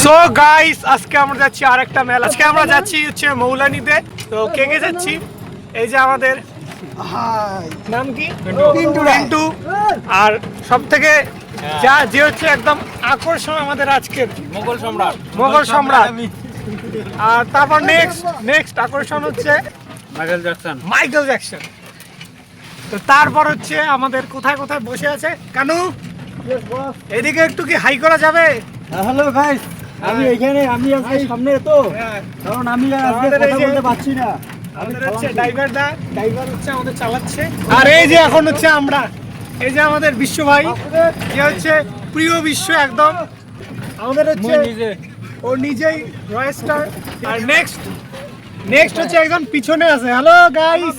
So guys আজকে আমরা যাচ্ছি আরেকটা মেলা। আজকে আমরা যাচ্ছি হচ্ছে মৌলানিতে তো কে কে যাচ্ছি? এই যে আমাদের নাম কি? পিন্টু আর সব থেকে যা যে হচ্ছে একদম আকর্ষণ আমাদের আজকের। মোগল সম্রাট। মোগল সম্রাট। আর তারপর নেক্সট নেক্সট আকর্ষণ হচ্ছে মাইকেল জ্যাকসন। Michael Jackson. তো তারপর হচ্ছে আমাদের কোথায় কোথায় বসে আছে? কানু? এদিকে একটু কি হাই করা যাবে? হ্যালো গাইস আমি এখানে আমি আজকে সামনে তো কারণ আমি আজকে কথা বলতে পারছি না। আমাদের হচ্ছে ড্রাইভার দা ড্রাইভার হচ্ছে আমাদের চালাচ্ছে। আর এই যে এখন হচ্ছে আমরা এই যে আমাদের বিশ্ব ভাই যে হচ্ছে প্রিয় বিশ্ব একদম। আমাদের হচ্ছে নিজে। ও নিজেই রয়েস্টার আর নেক্সট নেক্সট হচ্ছে একদম পিছনে আছে। হ্যালো গাইস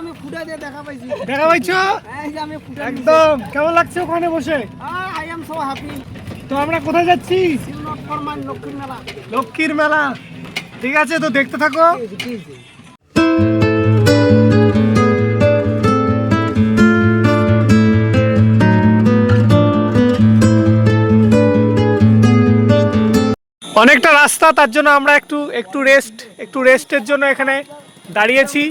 আমি ফুটা দিয়ে দেখা পাইছি। দেখা পাইছো? এই যে আমি ফুটা একদম। কেমন লাগছে ওখানে বসে? আই এম সো হ্যাপি তো আমরা কোথায় যাচ্ছি? লক্ষ্মীর মেলা। ঠিক আছে, তো দেখতে থাকো। অনেকটা রাস্তা, তার জন্য আমরা একটু একটু রেস্ট একটু রেস্টের জন্য এখানে দাঁড়িয়েছি।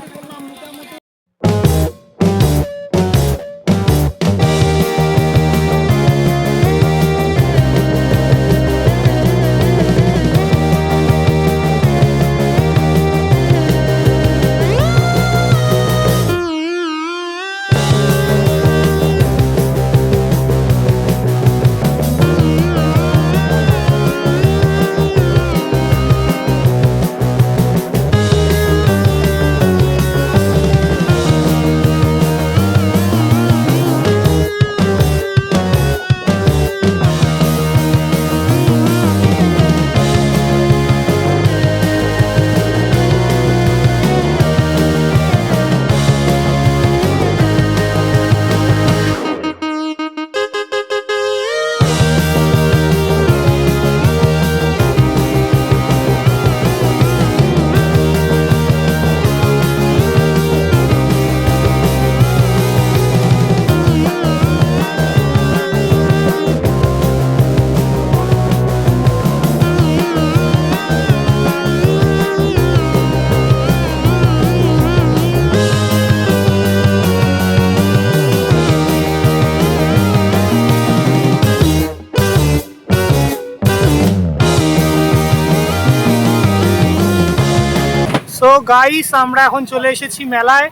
গাইস আমরা এখন চলে এসেছি মেলায়।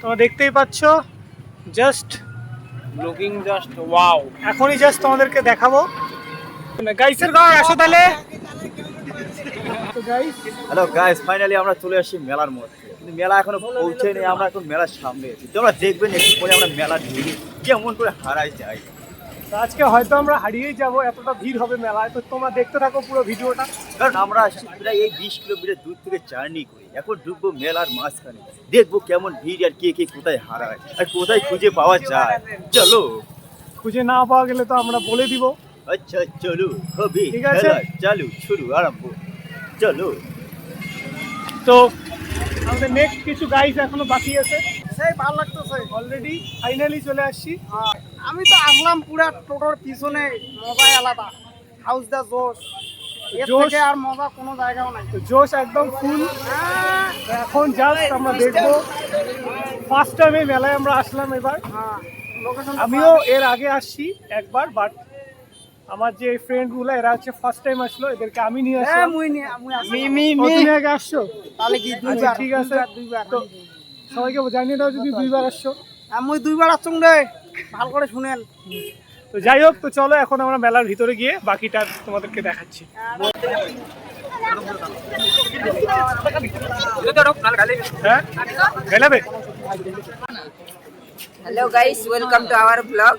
তোমরা দেখতেই পাচ্ছ জাস্ট লুকিং জাস্ট ওয়াও এখনই জাস্ট তোমাদেরকে দেখাবো। গাইসের ঘর আসো তাহলে। গাইস হ্যালো গাইস ফাইনালি আমরা চলে আসছি মেলার মধ্যে। কিন্তু মেলা এখনও পৌঁছেনি আমরা এখন মেলার সামনে আছি। তোমরা দেখবেন একটু পরে আমরা মেলা ঢুকি কেমন করে হারাই যাই। তো আজকে হয়তো আমরা হারিয়েই যাব এতটা ভিড় হবে মেলায়। তো তোমরা দেখতে থাকো পুরো ভিডিওটা। কারণ আমরা আসছি প্রায় এই বিশ কিলোমিটার দূর থেকে জার্নি করি। এখন ঢুকবো মেলার মাঝখানে। দেখব কেমন ভিড় আর কে কে কোথায় হারায় আর কোথায় খুঁজে পাওয়া যায়। চলো। খুঁজে না পাওয়া গেলে তো আমরা বলে দিব। আচ্ছা চলো। হবে। ঠিক আছে। চালু শুরু আরম্ভ। চলো। তো আমাদের নেক্সট কিছু গাইস এখনও বাকি আছে। সেই ভালো লাগতেছে। অলরেডি ফাইনালি চলে আসছি। আমি তো আসলাম পুরা টোটোর পিছনে মজাই আলাদা। হাউস দা জোশ। জোশ। আর মজা কোনো জায়গাও নাই। জোশ একদম ফুল হ্যাঁ, এখন জাস্ট আমরা দেখব। ফার্স্ট টাইম এই মেলায় আমরা আসলাম এবার। হ্যাঁ, আমিও এর আগে আসছি একবার বাট আমার যে ফ্রেন্ডগুলো এরা হচ্ছে ফার্স্ট টাইম আসলো এদেরকে আমি নিয়ে হ্যাঁ আসলাম। আমি আসছো? তাহলে কি আচ্ছা, ঠিক আছে। দুইবার, সবাইকে জানিয়ে দাও যদি দুইবার আসছো। আমি দুইবার আসছুন রে। ভালো করে শুনেন। তো যাই হোক তো চলো এখন আমরা মেলার ভিতরে গিয়ে বাকিটা তোমাদেরকে দেখাচ্ছি। হ্যাঁ? গেলাবে? Hello guys, welcome to our vlog.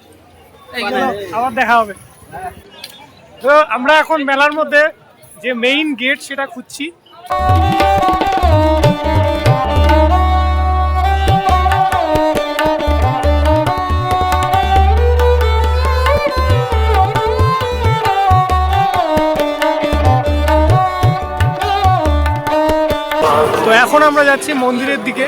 আবার দেখা হবে। তো আমরা এখন মেলার মধ্যে যে মেইন গেট সেটা খুঁজছি। এখন আমরা যাচ্ছি মন্দিরের দিকে।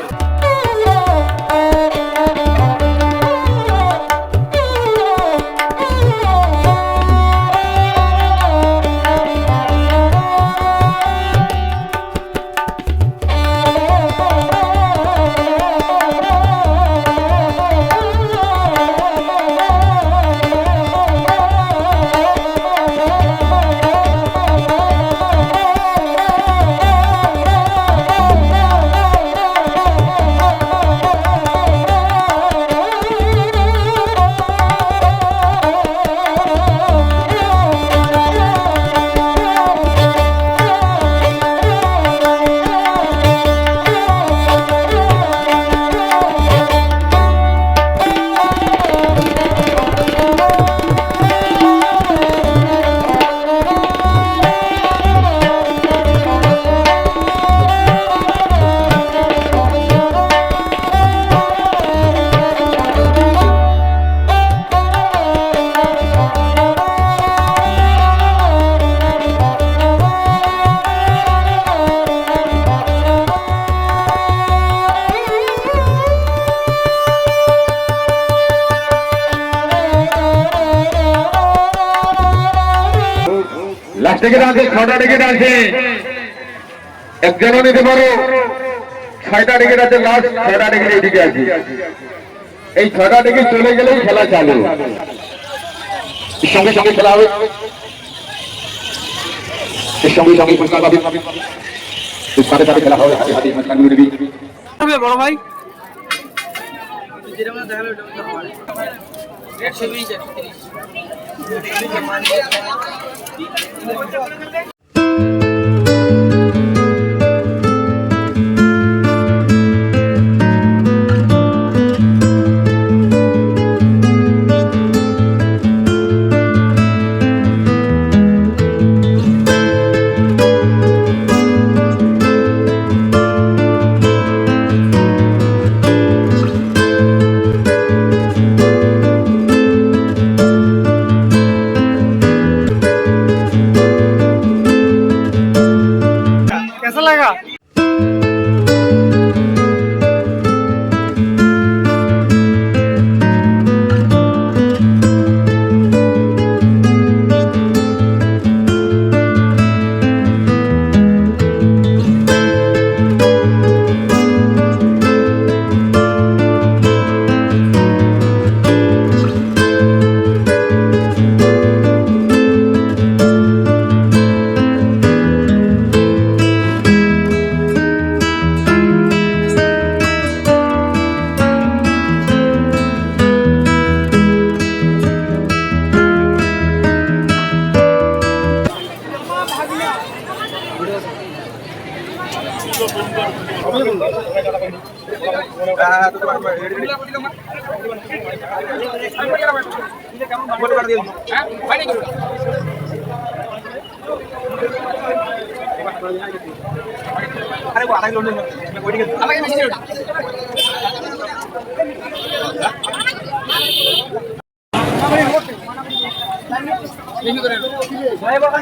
টিকিট আছে ছটা টিকিট আছে একজনও নিতে পারো। ছয়টা টিকিট আছে লাস্ট, ছয়টা টিকিট এইদিকে আছে। এই ছটা টিকিট চলে গেলেই খেলা চালু। সঙ্গে সঙ্গে খেলা হবে। সঙ্গে সঙ্গে খেলা হবে। দিয়ে দিবি হবে বড় ভাই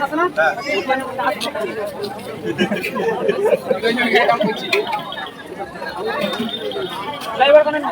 আছে না ड्राइवर का नहीं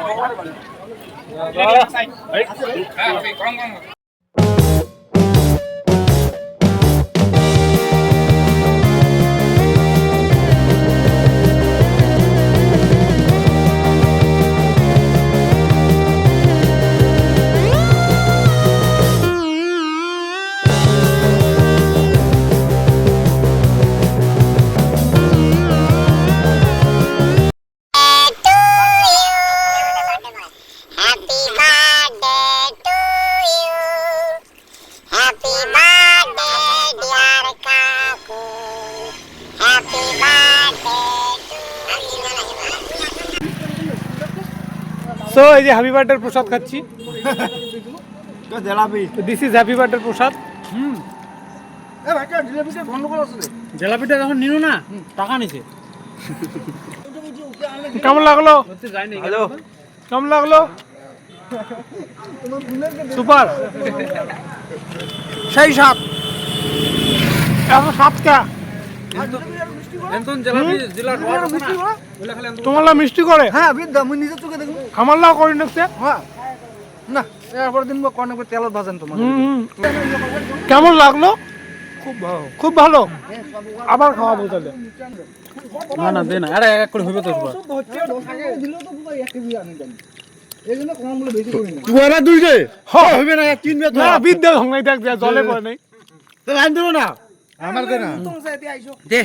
সো এই যে হ্যাপি বার্থডে প্রসাদ খাচ্ছি। দিস ইজ হ্যাপি বার্থডে প্রসাদ। জেলাপিটা যখন নিল না টাকা নিছে। কেমন লাগল? হ্যালো কেমন লাগল? সুপার সেই সাপ এত সাতটা। এন্তন জেলাপি জেলা ঢোয়া আছে না? তোমার মিষ্টি করে? হ্যাঁ নিজে চোখে দেখুন আমার লাও করে হ্যাঁ। না এরপর দিন করে তেলত ভাজেন তোমার কেমন লাগল? খুব ভালো। খুব ভালো? আবার খাওয়াবো তাহলে। না না দে না আরে এক করে তো তুয়ারা দুইছে হবে না তিন না বিদ্যা ভাঙাই দেখ যা জলে পড়ে নাই। তো না। আমার দে না। দে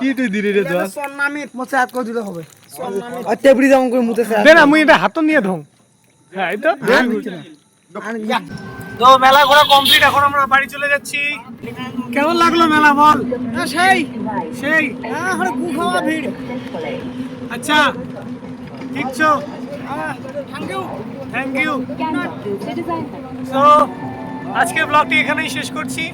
কি তুই দিলি রে দোয়া সন্নামিত মোচে হাত করে দিলে হবে। আর করে মুতে দে না মুই এটা হাত নিয়ে ধং হ্যাঁ এই তো তো মেলা ঘোরা কমপ্লিট এখন আমরা বাড়ি চলে যাচ্ছি। কেমন লাগল মেলা বল? সেই। সেই। হ্যাঁ এখন গু খাওয়া ভিড়। আচ্ছা থ্যাংক ইউ থ্যাংক ইউ তো আজকের ব্লগটি এখানেই শেষ করছি।